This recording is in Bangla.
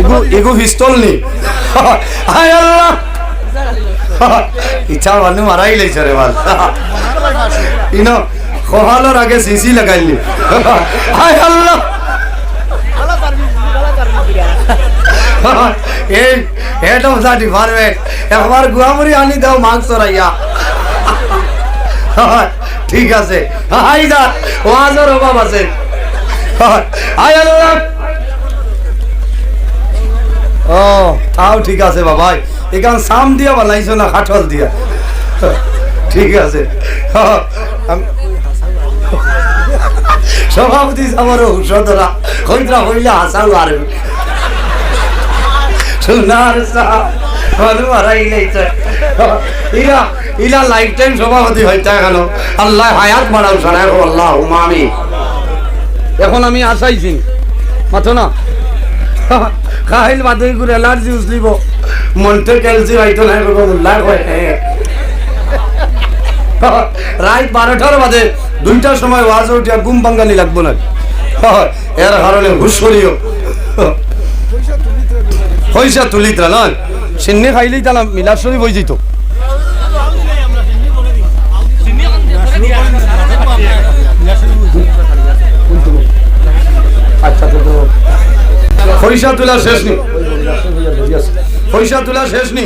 এগু এগু পিস্তল নি। হায় আল্লাহ। ইচ্ছা মানুষ মারাই লাইছে রে বাল ইনো কহালোর আগে সিসি লাগাইলি হায় আল্লাহ। এই হেড অফ দ্য ডিপার্টমেন্ট একবার গুয়ামুড়ি আনি দাও মাংস রাইয়া ঠিক আছে। হাই দা ওয়াজের অভাব আছে। হাই আল্লাহ। ও, তাও ঠিক আছে বাবাই এখান সাম দিয়া বানাইছো না, কাঠল দিয়া। ঠিক আছে। সভাপতি আমার ঔষধরা কইরা হইলে হাসাও আর সোনার ইলা ইলা লাইফ টাইম সভাপতি হইতে গেল। আল্লাহ হায়াত বাড়াও সারা আল্লাহ আমি এখন আমি আসাইছি। মাথো না। খাইল বাদই করে এলার্জি উসলিব মনতে ক্যালসি হয়তো না করব লাগ হয় রাত বারোটার বাদে দুইটার সময় ওয়াজ উঠিয়া গুম বাঙ্গালি লাগবো না এর কারণে হুশ হইসা তুলিত্রা নয় সিন্নি খাইলেই তালা মিলার শরীফ হয়ে যেত। পয়সা তোলা শেষ নি পয়সা তোলা শেষ নি